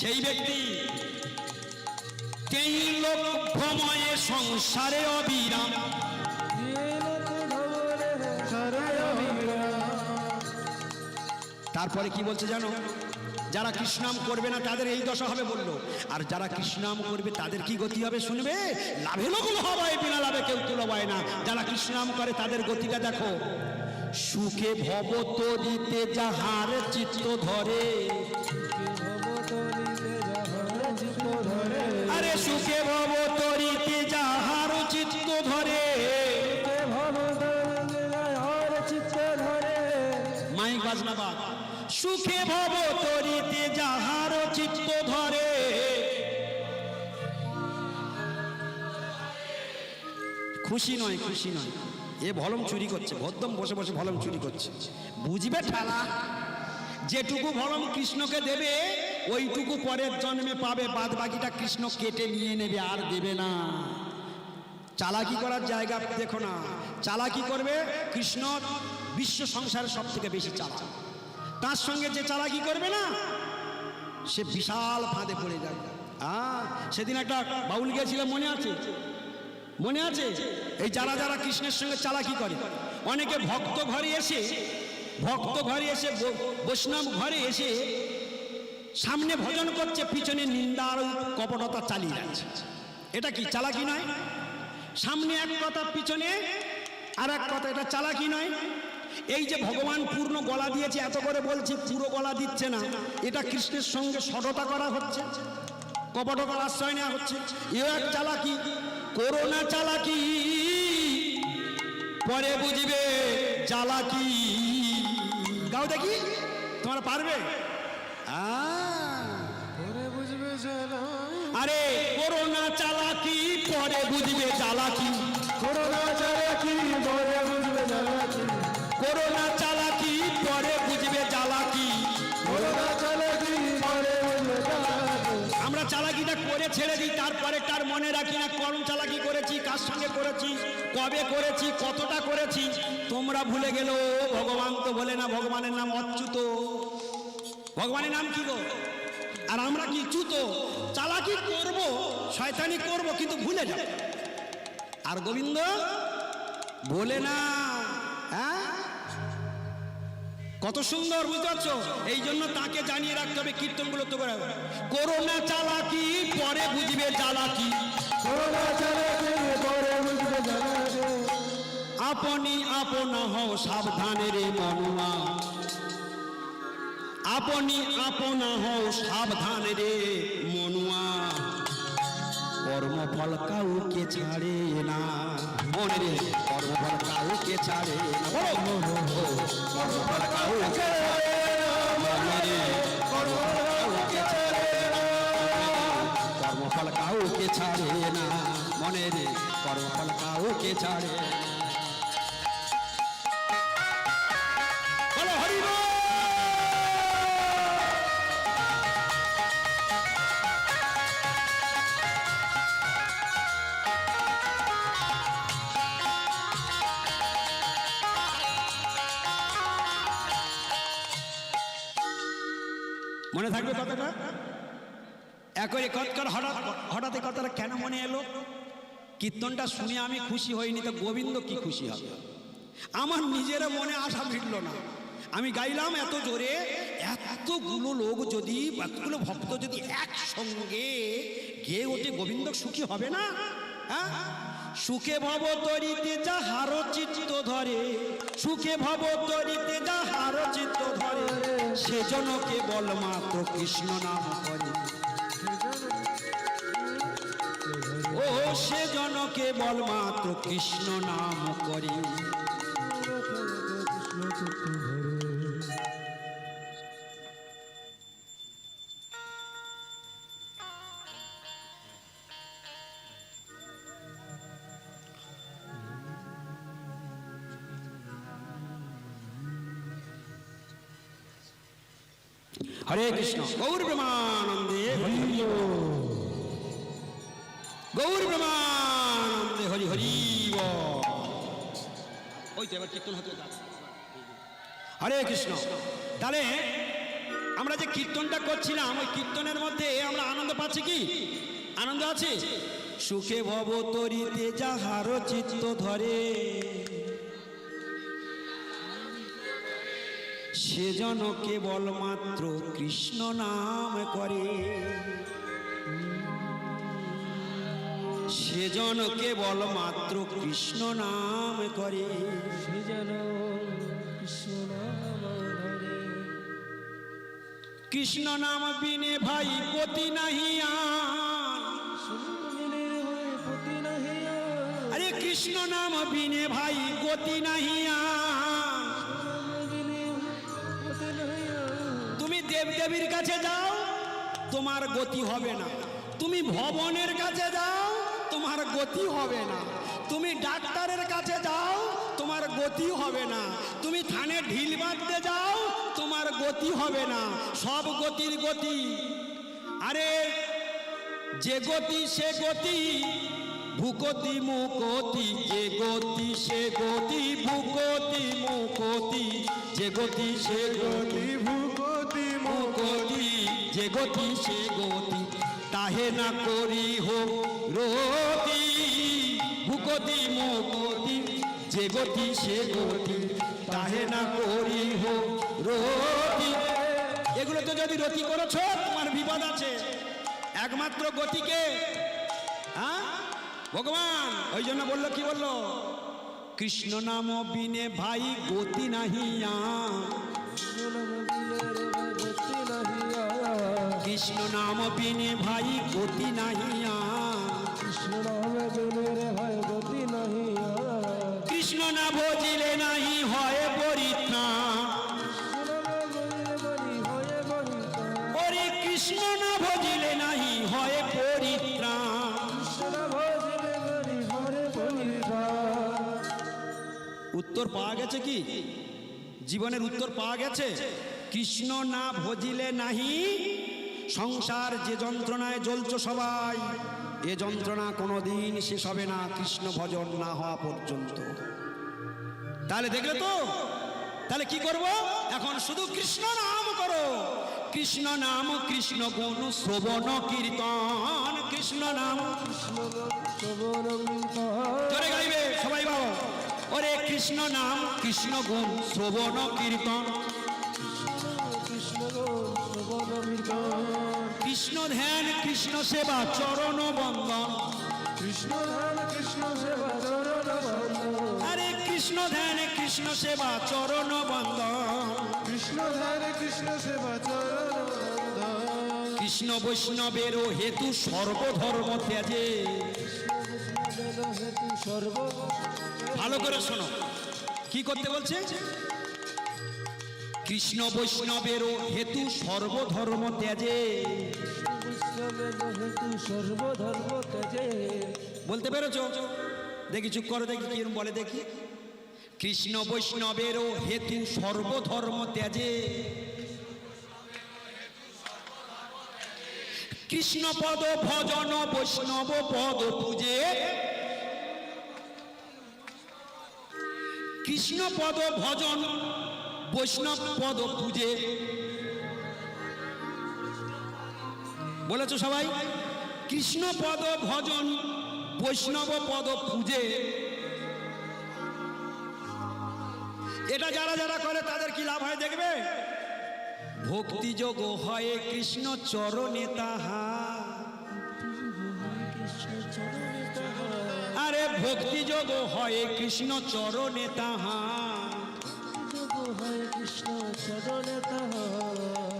সেই ব্যক্তি তেই লোক সংসারে অবিরাম। তারপরে কি বলছে জানো? যারা কৃষ্ণাম করবে না, তাদের এই দশা হবে বলল। আর যারা কৃষ্ণাম করবে, তাদের কি গতি হবে শুনবে? লাভে লোকুল হবায় বিনা লাভে কেউ তুলো তুলবায় না। যারা কৃষ্ণাম করে, তাদের গতিটা দেখো। সুখে ভব তরিতে যাহার চিত্ত ধরে। মাইক বাজনা বাদ সুখে ভব তরিতে যাহার চিত্ত ধরে। খুশি নয় খুশি নয়। এ ভলম চুরি করছে ভদ্রম বসে বসে ভলম চুরি করছে। বুঝবে ঠালা? যেটুকু ভলম কৃষ্ণকে দেবে, ওইটুকু পরের জন্মে পাবে। বাদ বাকিটা কৃষ্ণ কেটে নিয়ে নেবে, আর দেবে না। চালাকি করার জায়গা দেখো না। চালাকি করবে কৃষ্ণ বিশ্ব সংসারের সব থেকে বেশি চালাক। তার সঙ্গে যে চালাকি করবে না, সে বিশাল ফাঁদে পড়ে যাবে আ, সেদিন একটা বাউল গিয়েছিল, মনে আছে? মনে আছে? এই যারা যারা কৃষ্ণের সঙ্গে চালাকি করে, অনেকে ভক্ত ঘরে এসে, ভক্ত ঘরে এসে বৈষ্ণব ঘরে এসে সামনে ভজন করছে, পিছনে নিন্দার কপটতা চালিয়ে যাচ্ছে। এটা কি চালাকি নয়? সামনে এক কথা, পিছনে আর এক কথা, এটা চালাকি নয়? এই যে ভগবান পূর্ণ গলা দিয়েছে এত করে বলছে পুরো গলা দিচ্ছে না। এটা কৃষ্ণের সঙ্গে সঠতা করা হচ্ছে। কপটতার আশ্রয় নেওয়া হচ্ছে। এও এক চালাকি করোনা চালাকি পরে বুঝবে চালাকি। গাও দেখি তোমরা পারবে? আরে করোনা চালাকি পরে বুঝবে চালাকি। করোনা চালাকি পরে বুঝবে চালাকি। আমরা চালাকিটা করে ছেড়ে দিই তারপরে তার মনে রাখি না কোন চালাকি করেছি কার সঙ্গে করেছি কবে করেছি কতটা করেছি। তোমরা ভুলে গেল ভগবান তো বলে না ভগবানের নাম অচ্যুত। ভগবানের নাম কি গো? আর আমরা কি চ্যুত? চালাকি করব শয়তানি করব কিন্তু ভুলে যাব। আর গোবিন্দ বলে না হ্যাঁ? কত সুন্দর বুঝতে পারছ? এই জন্য তাকে জানিয়ে রাখতে হবে কীর্তন কীর্তনগুলো তো করে। করোনা চালাকি পরে বুঝবে চালাকি আপনি আপন হও সাবধানে রে মনুয়া আপনি আপন হও সাবধানে রে মনুয়া কর্মফল কাউকে ছাড়ে না। মনে রে কর্মফল কাউকে ছাড়ে কর্মফল কাউকে। কর্মফল কাউকে ছাড়ে না মনে রে, কর্মফল কাউকে ছাড়ে না। শুনে আমি খুশি হইনি, তো গোবিন্দ কি খুশি হবে? আমার নিজের মনে আশা ফিরল না। আমি গাইলাম, এত জোরে, এতগুলো লোক যদি, এতগুলো ভক্ত যদি একসঙ্গে গেয়ে ওঠে, গোবিন্দ সুখী হবে না? হ্যাঁ? সুখে ভব তরিতে যাহার চিত্ত ধরে, সুখে ভব তরিতে যাহার চিত্ত ধরে সেজন্য কেবল মাত্র কৃষ্ণ নাম করে। কেবল মাত্র কৃষ্ণ নাম করে। হরে কৃষ্ণ গৌর ব্রহ্মানন্দে গৌর ব্রহ্মানন্দে হরে কৃষ্ণ। তাহলে আমরা যে কীর্তনটা করছিলাম, ওই কীর্তনের মধ্যে আমরা আনন্দ পাচ্ছি কি? আনন্দ আছে? সুখে ভব তরিতে যাহার চিত্ত ধরে সেজন কেবল মাত্র কৃষ্ণ নাম করে। সেজন কেবল মাত্র কৃষ্ণ নাম করে। সে যেন কৃষ্ণ নাম ধরে। কৃষ্ণ নাম বিনে ভাই গতি নাহি আর। পতি নাহি আরে। কৃষ্ণ নাম বিনে ভাই গতি নাহি। তুমি দেবদেবীর কাছে যাও তোমার গতি হবে না। তুমি ভবনের কাছে যাও তোমার গতি হবে না। তুমি ডাক্তারের কাছে যাও তোমার গতি হবে না। তুমি থানে ঢিল বাঁধতে যাও তোমার গতি হবে না। সব গতির গতি। আরে যে গতি সে গতি। ভূকতি মুকতি যে গতি সে গতি। ভূকতি মুকতি যে গতি সে গতি। ভূপতি গতি যে গতি সে গতি। তাহে না করি হো রতি ভূগতি মুগতি যে গতি সে গতি তাহে না করি হো রতি। এগুলো তো যদি রতি করেছ, তোমার বিপদ আছে। একমাত্র গতিকে হ্যাঁ? ভগবান, ওই জন্য বলল, কি বলল? কৃষ্ণ নাম বিনে ভাই গতি নাহি কৃষ্ণ নাম বিনে ভাই গতি নাহি কৃষ্ণ নাম বিনে রে ভাই গতি নাহি আর। কৃষ্ণ না ভজিলে নাহি হয় পরিত্রাণ। ওরে কৃষ্ণ না ভজিলে নাহি হয় পরিত্রাণ। উত্তর পাওয়া গেছে কি? জীবনের উত্তর পাওয়া গেছে? কৃষ্ণ না ভজিলে নাহি সংসার যে যন্ত্রণায় জ্বলছ সবাই, এ যন্ত্রণা কোনো দিন শেষ হবে না, কৃষ্ণ ভজন না হওয়া পর্যন্ত। তাহলে দেখলে তো? তাহলে কি করব? এখন শুধু কৃষ্ণ নাম করো। কৃষ্ণ নাম, কৃষ্ণ গুণ, শ্রবণ, কীর্তন। কৃষ্ণ নাম। জোরে গাইবে, সবাই বাবা ওরে কৃষ্ণ নাম, কৃষ্ণ গুণ, শ্রবণ, কীর্তন। কৃষ্ণ ধ্যান, কৃষ্ণ সেবা, চরণ বন্দন কৃষ্ণ ধাম কৃষ্ণ সেবা চরণ বন্দন আরে কৃষ্ণ ধ্যান, কৃষ্ণ সেবা, চরণ বন্দন কৃষ্ণ ধাম কৃষ্ণ সেবা চরণ কৃষ্ণ বৈষ্ণবেরও হেতু সর্বধর্ম ত্যাজে। ভালো করে শোনো। কি করতে বলছে? কৃষ্ণ বৈষ্ণবেরও হেতু সর্বধর্ম ত্যাজে। তেজে বলতে পেরেছ? দেখি, চুপ করো, দেখি কিরম বলে, দেখি। কৃষ্ণ বৈষ্ণবেরও হেতু সর্বধর্ম ত্যাজে। কৃষ্ণ পদ ভজন বৈষ্ণব পদ পূজে। কৃষ্ণ পদ ভজন বৈষ্ণব পদ পূজে বলেছ সবাই? কৃষ্ণ পদ ভজন, বৈষ্ণব পদ পূজে এটা যারা যারা করে, তাদের কি লাভ হয় দেখবে? ভক্তিযোগ হয় কৃষ্ণ চরণে তাহা। আরে ভক্তিযোগ হয় কৃষ্ণ চরণে তাহা।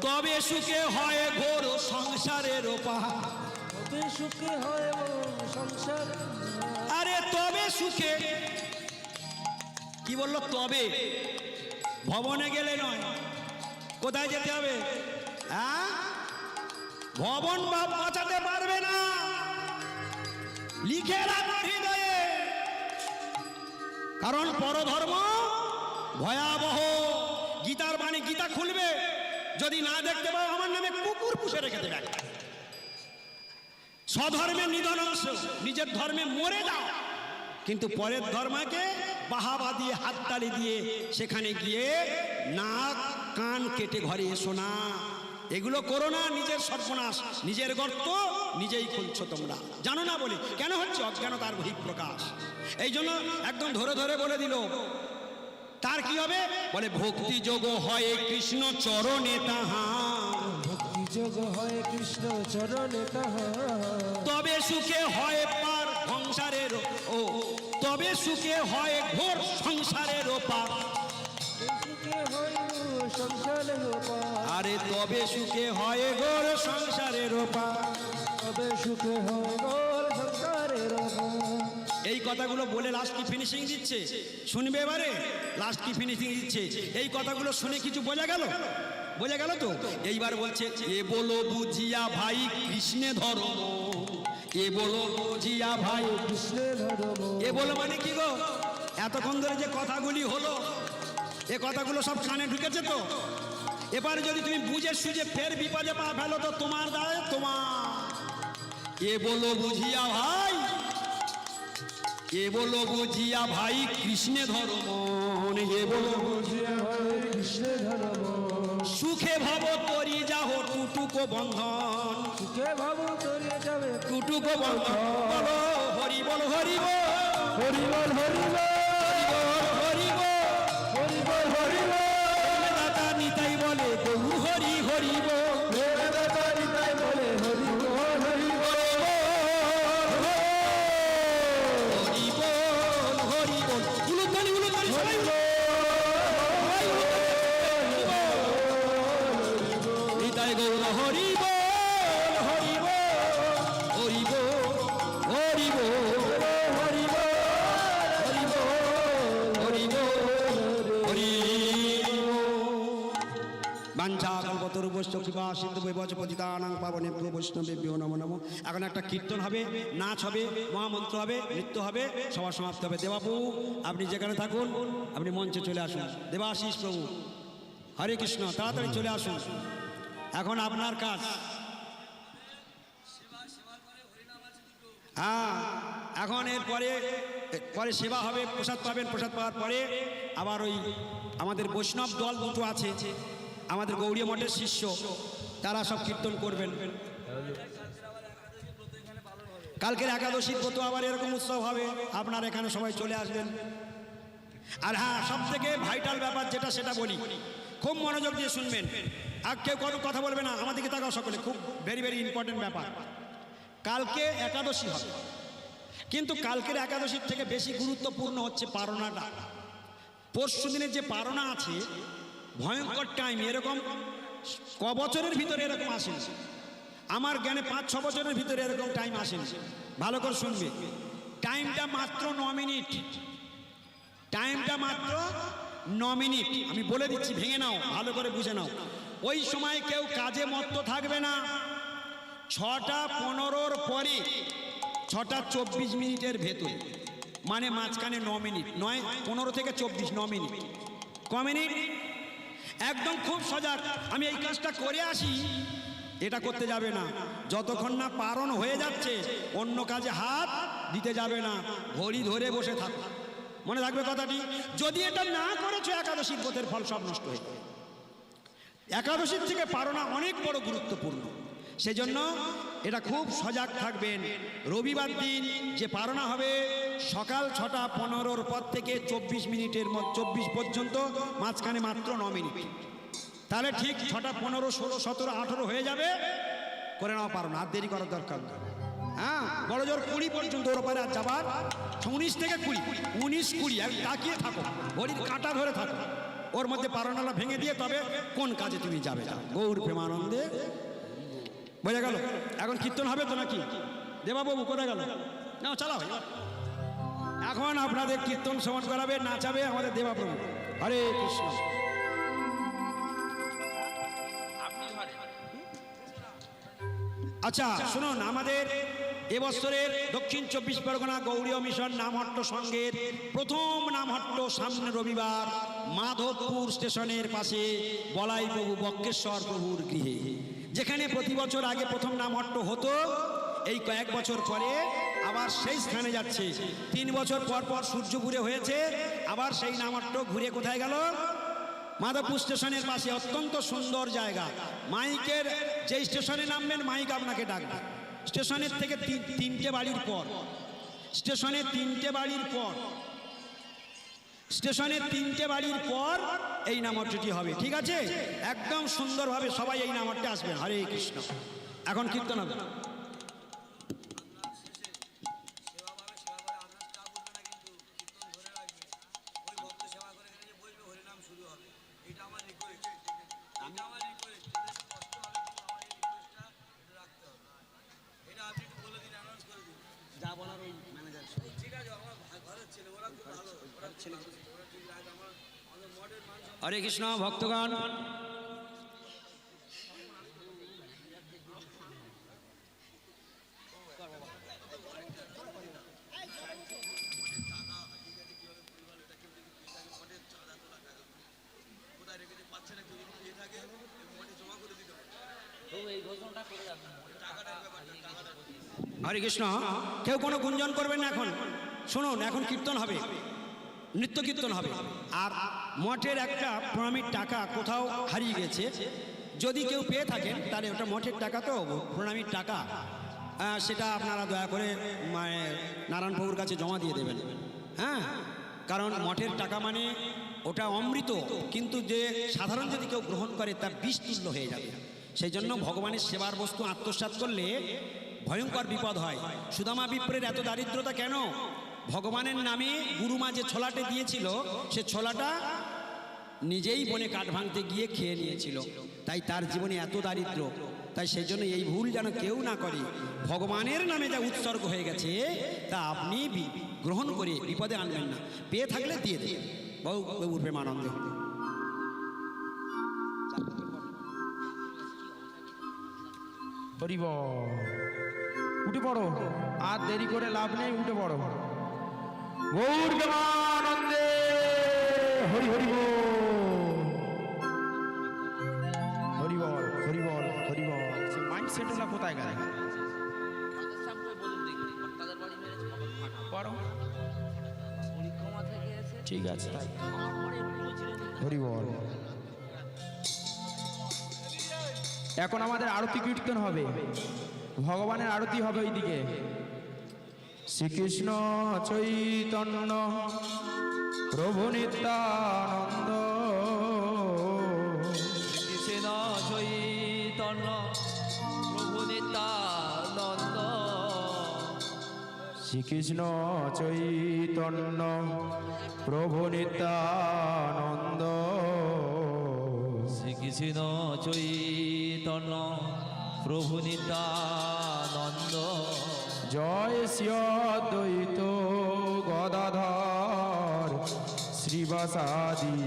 তবে সুখে হয় ঘোর সংসারের তবে সুখে হয় সংসার আরে তবে সুখে। কি বলল? তবে। ভবনে গেলে নয়। কোথায় যেতে হবে? হ্যাঁ? ভবন বাপ বাঁচাতে পারবে না। লিখে রাখো হৃদয়ে। কারণ পরধর্ম ভয়াবহ। গীতার বাণী গীতা খুলবে। যদি না দেখতে পাও, আমার নামে কুকুর পুষে রেখে দেবে একটা। স্বধর্মের নিধন নিজের ধর্মে মরে যাও। কিন্তু পরের ধর্মকে বাহাবা দিয়ে, হাততালি দিয়ে, সেখানে গিয়ে নাক, কান কেটে ঘরে এসো না। এগুলো করো না, নিজের সর্বনাশ, নিজের গর্ত, নিজেই খুলছো তোমরা। জানো না বলে, কেন হচ্ছে অজ্ঞানতার বহিঃপ্রকাশ? এই জন্য একদম ধরে ধরে বলে দিল তার কি হবে? বলে ভক্তি যোগ হয় কৃষ্ণ চরণে তাহার ভক্তি যোগ হয় কৃষ্ণ চরণে তাহা। তবে সুখে হয় পার সংসারের ও তবে সুখে হয় ঘোর সংসারের পার। আরে তবে সুখে হয় ঘোর সংসারের পার। তবে সুখে হয় এই কথাগুলো বলে লাস্ট কি ফিনিশিং দিচ্ছে? শুনবে এবারে? লাস্ট কি ফিনিশিং দিচ্ছে? এই কথাগুলো শুনে কিছু বোঝা গেল? বোঝা গেল তো? এইবার বলছে, এ বলো বুঝিয়া ভাই কৃষ্ণে ধর্ম এ বলো বুঝিয়া ভাই কৃষ্ণে এ বলো মানে কি গো? এতক্ষণ ধরে যে কথাগুলি হলো, এ কথাগুলো সব কানে ঢুকেছে তো? এবার যদি তুমি বুঝে সুঝে ফের বিপদে পা ফেলো তো তোমার দায় তোমার। এ বলো বুঝিয়া ভাই এ বলো বুঝিয়া ভাই কৃষ্ণে ধর্ম এ বলো বুঝিয়া হয় কৃষ্ণে ধর্ম সুখে ভাব করি যাহ টুটুকো বন্ধন। সুখে ভাব করি যাবে টুটুকো বন্ধন বলো হরি বল হরি বল। হরি বল হরি Hallelujah. সিন্ধু বৈবচ পতিতানাং পাবনে বৈষ্ণবেভ্যো নমো নমো। এখন একটা কীর্তন হবে, নাচ হবে, মহামন্ত্র হবে, নৃত্য হবে, সভা সমাপ্ত হবে। দেবাবু আপনি যেখানে থাকুন, আপনি মঞ্চে চলে আসুন। দেবাশিস প্রভু, হরে কৃষ্ণ, তাড়াতাড়ি চলে আসুন। এখন আপনার কাজ। হ্যাঁ এখন এরপরে পরে সেবা হবে, প্রসাদ পাবেন, প্রসাদ পাওয়ার পরে আবার ওই আমাদের বৈষ্ণব দল দুটো আছে। আমাদের গৌরীয় মঠের শিষ্য। তারা সব কীর্তন করবেন। কালকের একাদশীর ব্রত আবার এরকম উৎসব হবে, আপনার এখানে সবাই চলে আসবেন। আর হ্যাঁ সব থেকে ভাইটাল ব্যাপার যেটা, সেটা বলি। খুব মনোযোগ দিয়ে শুনবেন। আর কেউ কোনো কথা বলবে না আমাদেরকে তাকাও সকলে, খুব ভেরি ভেরি ইম্পর্টেন্ট ব্যাপার। কালকে একাদশী হবে। কিন্তু কালকের একাদশীর থেকে বেশি গুরুত্বপূর্ণ হচ্ছে পারণাটা পরশু দিনের যে পারণা আছে, ভয়ঙ্কর টাইম এরকম ক বছরের ভিতরে এরকম আসেনি। আমার জ্ঞানে পাঁচ, ছ বছরের ভিতরে এরকম টাইম আসেনি। ভালো করে শুনবে। টাইমটা মাত্র ন মিনিট টাইমটা মাত্র ন মিনিট আমি বলে দিচ্ছি, ভেঙে নাও, ভালো করে বুঝে নাও। ওই সময় কেউ কাজে মত্ত থাকবে না। ছটা পনেরোর পরে, ছটা চব্বিশ মিনিটের ভেতরে। মানে মাঝখানে ন মিনিট নয়, পনেরো থেকে চব্বিশ, ন মিনিট ক মিনিট একদম খুব সজাগ। আমি এই কাজটা করে আসি, এটা করতে যাবে না। যতক্ষণ না পারণ হয়ে যাচ্ছে, অন্য কাজে হাত দিতে যাবে না, ঘড়ি ধরে বসে থাকো। মনে থাকবে কথাটি? যদি এটা না করেছ, একাদশীর ব্রতের ফল সব নষ্ট হয়ে একাদশীর থেকে পারণা অনেক বড় গুরুত্বপূর্ণ। সেজন্য এটা খুব সজাগ থাকবেন। রবিবার দিন যে পারণা হবে সকাল ছটা পনেরোর পর থেকে চব্বিশ মিনিটের চব্বিশ পর্যন্ত, মাঝখানে মাত্র ন মিনিট। তাহলে ঠিক ছটা পনেরো, ষোলো, সতেরো, আঠেরো হয়ে যাবে। করে নেওয়া পারো না, আর দেরি করার দরকার নেই। হ্যাঁ বড় জোর কুড়ি পর্যন্ত ওর পারে আর যাবার। উনিশ থেকে কুড়ি, উনিশ কুড়ি, আর তাকিয়ে থাকো, ঘড়ির কাঁটা ধরে থাকো। ওর মধ্যে পারণালা ভেঙে দিয়ে তবে কোন কাজে তুমি যাবে গৌর প্রেমানন্দে। বোঝা গেল? এখন কীর্তন হবে তো নাকি? দেবাবাবু কোথায় গেল? না চালাও। এখন আপনাদের কীর্তন শ্রবণ করাবে নাচাবে আমাদের দেবাপ্রভু। হরে কৃষ্ণ। আচ্ছা শুনুন আমাদের এবছরের দক্ষিণ চব্বিশ পরগনা গৌরীয় মিশন নামহট্ট সংঘের প্রথম নামহট্ট সামনে রবিবার মাধবপুর স্টেশনের পাশে বলাই প্রভু বক্রেশ্বর প্রভুর গৃহে। যেখানে প্রতি বছর আগে প্রথম নামহট্ট হতো এই কয়েক বছর পরে আবার সেই স্থানে যাচ্ছে। তিন বছর পর পর সূর্য সূর্যপুরে হয়েছে, আবার সেই নামহট্ট ঘুরে কোথায় গেল? মাধবপুর স্টেশনের পাশে, অত্যন্ত সুন্দর জায়গা। মাইকের যে স্টেশনে নামবেন, মাইক আপনাকে ডাকবে। স্টেশনের থেকে তিনটে বাড়ির পর। স্টেশনে তিনটে বাড়ির পর। স্টেশনের তিনটে বাড়ির পর এই নামটি হবে, ঠিক আছে? একদম সুন্দরভাবে সবাই এই নামটি আসবেন। হরে কৃষ্ণ। এখন কীর্তন হবে। হরে কৃষ্ণ, ভক্তগণ। হরে কৃষ্ণ, কেউ কোনো গুঞ্জন করবেন না এখন। শুনুন, এখন কীর্তন হবে। নৃত্য কীর্তন হবে। আর মঠের একটা প্রণামীর টাকা কোথাও হারিয়ে গেছে। যদি কেউ পেয়ে থাকেন, তাহলে ওটা মঠের টাকা তো প্রণামীর টাকা। সেটা আপনারা দয়া করে মানে নারায়ণবাবুর কাছে জমা দিয়ে দেবেন। হ্যাঁ? কারণ মঠের টাকা মানে ওটা অমৃত, কিন্তু যে সাধারণ যদি কেউ গ্রহণ করে, তার বিষ তুল্য হয়ে যাবে। সেই জন্য ভগবানের সেবার বস্তু আত্মসাৎ করলে ভয়ঙ্কর বিপদ হয়। সুদামা বিপ্রের এত দারিদ্রতা কেন? ভগবানের নামে গুরুমা যে ছোলাটে দিয়েছিল, সে ছোলাটা নিজেই বনে কাঠ ভাঙতে গিয়ে খেয়ে নিয়েছিল। তাই তার জীবনে এত দারিদ্র। তাই সেই জন্য এই ভুল যেন কেউ না করে। ভগবানের নামে যা উৎসর্গ হয়ে গেছে, তা আপনি গ্রহণ করে বিপদে আনবেন না। পেয়ে থাকলে দিয়ে দেন বহু বহু প্রেমানন্দে উঠে পড়ো। আর দেরি করে লাভ নেই, উঠে পড়ো। গৌর হরি হরি হরি বল হরি বল হরি বল। মাইন্ড সেট হলো কোথায় গেল? ঠিক আছে। হরি বল। এখন আমাদের আরতি কীর্তন হবে। ভগবানের আরতি হবে ওইদিকে। শ্রীকৃষ্ণ চৈতন্য প্রভু নিত্যানন্দ। কৃষ্ণ চৈতন্য প্রভু নিত্যানন্দ। শ্রীকৃষ্ণ চৈতন্য প্রভু নিত্যানন্দ। শ্রীকৃষ্ণ চৈতন্য প্রভু নিত্যানন্দ। জয় শ্রীদ্বৈত গদাধর। শ্রীবাসাদি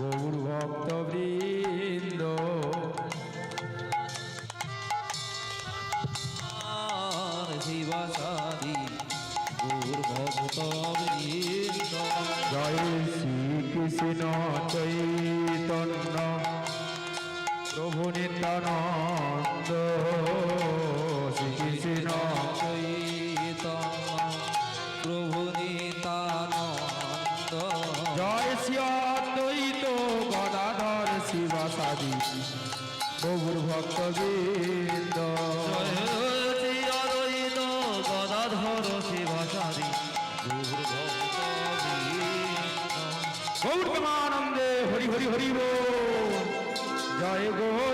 গৌর ভক্তবৃন্দ শিবাসাদি গৌর জয় শ্রীকৃষ্ণ চৈতন্য। প্রভু নিত্যানন্দ। শ্রীকৃষ্ণ চৈতন্য প্রভু নিত্যানন্দ জয় শ্রীদ্বৈত গদাধর শিবাসাদি। প্রভুর ভক্তবৃন্দ। জয় শ্রী অদ্বৈত গদাধর শিবাচারী গৌর ভক্ত গৌর হরি হরি হরি জয় গোদ্রুমপতি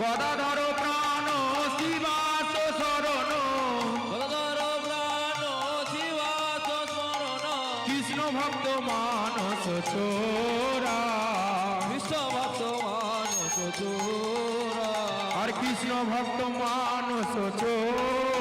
গদাধর প্রাণ শিবাস শরণ। গদাধর প্রাণ শিবাস স্মরণ কৃষ্ণ ভক্ত মানস চোরা। কৃষ্ণ ভক্ত মানস চোরা। আর কৃষ্ণ ভক্ত মানস চোরা।